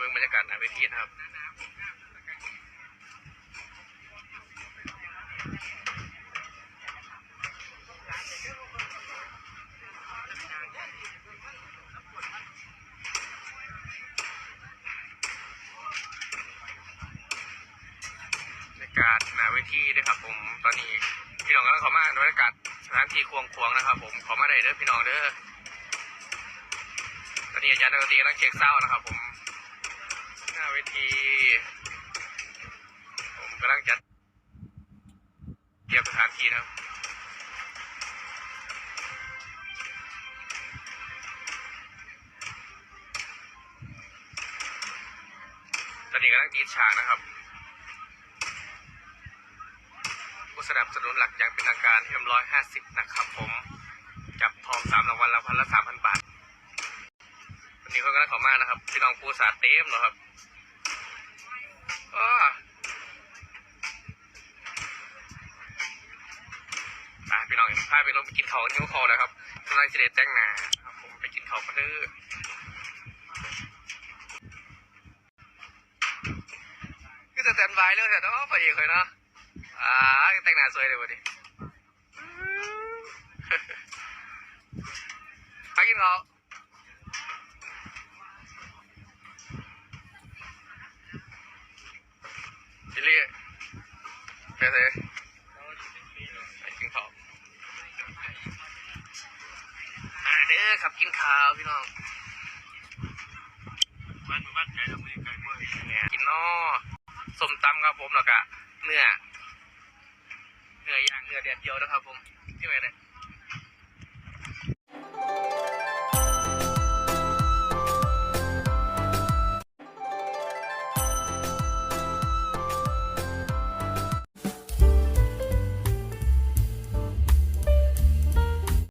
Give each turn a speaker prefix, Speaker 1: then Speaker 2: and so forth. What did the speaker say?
Speaker 1: เบิ่งบรรยากาศหนาเวทีนะครับบรรยากาศหนาเวทีด้วยครับผมตอนนี้พี่น้องกำลังข้ามาบรรยากาศสถานที่ควงควงนะครับ ผมขอมาได้เด้อพี่น้องเด้อตอนนี้อาจารย์ดนตรีกำลังเช็คเศร้านะครับผม หน้าเวที ผมกำลังจัดเตรียมสถานที่นะครับตอนนี้กำลังตีดฉากนะครับผู้สนับสนุนหลักอย่างเป็นทางการเอ็มร้อยห้าสิบนะครับผมจับทองสามรางวัลรางวัลละสามพันบาทวันนี้เขากำลังขอมานะครับ พี่น้องผู้สาเต็มเนะครับ อ้ออะพี่น้องพาไปลงไปกินเขาวนิ้วคอแล้วครับกำลังจะเด็ดแจ้งหนาครับผมไปกินเขาวกันเด้อคือสแตนบายเลยแต่ต้องไปอีกเลยเนาะอ่าแต่งหน้าสวยเลยวะดิไปกินเขาวจิลลี่ไปเลยไปกินข้าว อ่าเด้อขับกินข้าวพี่น้อง
Speaker 2: บ้านบ้านไก่ทำมือไก่บ้วย
Speaker 1: เนี่ยกินนอส้มตำครับผมแล้วก็เนื้อเนื้อย่างเนื้อเดียดเดียวนะครับผมที่ไหนเนี่ย